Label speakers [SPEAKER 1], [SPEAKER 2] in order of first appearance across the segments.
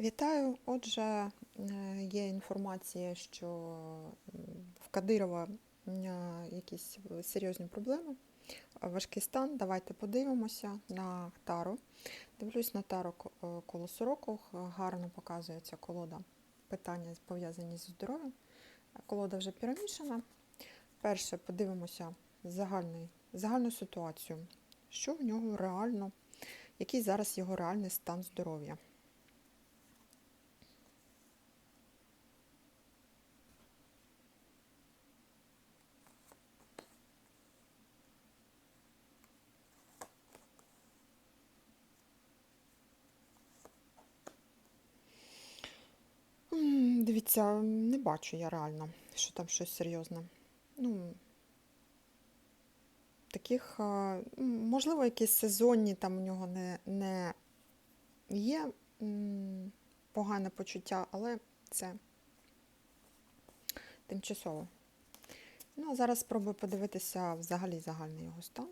[SPEAKER 1] Вітаю. Отже, е, є інформація, що в Кадирова е, якісь серйозні проблеми, е, важкий стан. Давайте подивимося на тару. Дивлюсь на тару коло сороку. Гарно показується колода. Питання пов'язані зі здоров'ям. Колода вже перемішана. Перше, подивимося загальний, загальну ситуацію. Що в нього реально, який зараз його реальний стан здоров'я. Дивіться, не бачу я реально, що там щось серйозне. Ну, таких, можливо, якісь сезонні там у нього не, не є погане почуття, але це тимчасово. Ну, а зараз спробую подивитися взагалі загальний його стан.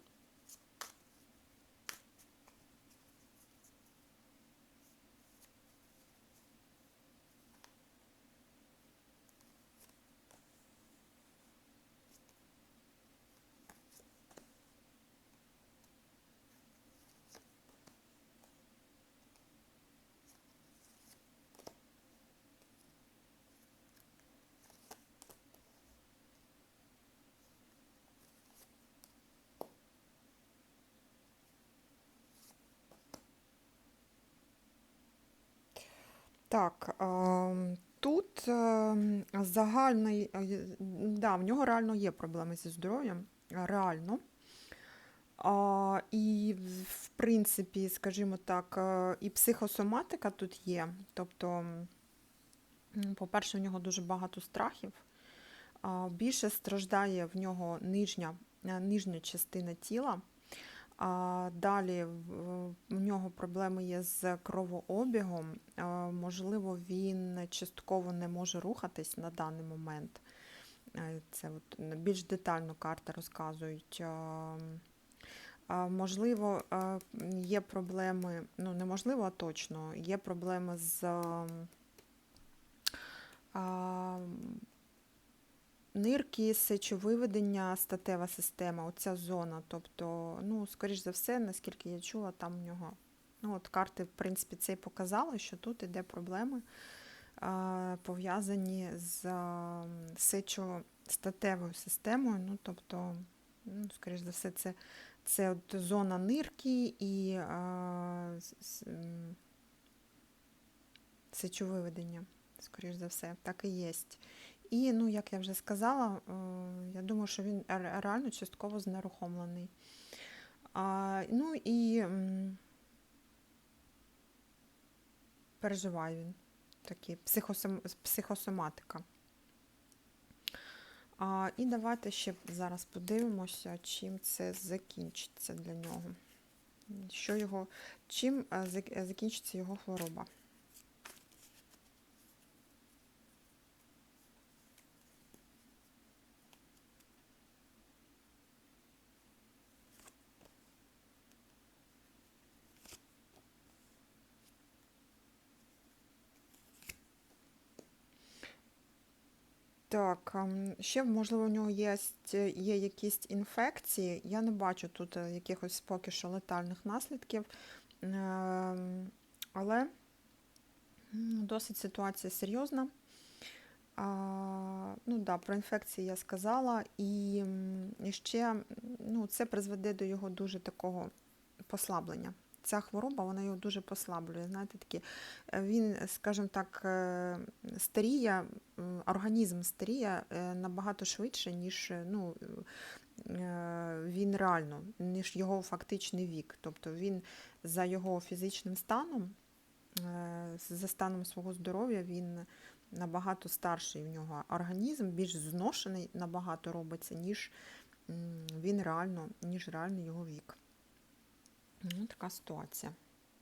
[SPEAKER 1] Так, ем, тут ем, загальний, е, да, в нього реально є проблеми зі здоров'ям, е, реально. І, в принципі, скажімо так, е, і психосоматика тут є. Тобто, по-перше, в нього дуже багато страхів. Більше страждає в нього нижня, нижня частина тіла. А далі в нього проблеми є з кровообігом. Можливо, він частково не може рухатись на даний момент. Е, Це от більш детально карти розказують. Можливо, є проблеми, ну неможливо, а точно, є проблеми з нирки, сечовиведення, статева система, оця зона. Тобто, ну, скоріш за все, наскільки я чула, там в нього. Ну, от карти, в принципі, це і показали, що тут іде проблеми, пов'язані з сечостатевою системою. Ну, тобто, ну, скоріш за все, це, це от зона нирки і сечовиведення, скоріш за все, так і є. І, ну, як я вже сказала, е, я думаю, що він реально частково знерухомлений. А, ну і переживає він психосом, психосоматика. А, і давайте ще зараз подивимося, чим це закінчиться для нього. Що його, чим е, закінчиться його хвороба. Так, ем, ще, можливо, у нього є, є якісь інфекції. Я не бачу тут е, якихось поки що летальних наслідків. Ем, Але досить ситуація серйозна. Ну да, про інфекції я сказала. І, ще ну, це призведе до його дуже такого послаблення. Ця хвороба вона його дуже послаблює. Знаєте, такі, е, він, скажімо так, е, старіє, організм старіє е, набагато швидше, ніж е, ну, е, він реально, ніж його фактичний вік. Тобто він за його фізичним станом, е, за станом свого здоров'я, він набагато старший в нього організм, більш зношений набагато робиться, ніж він реально, ніж реально його вік. Ну, така ситуація.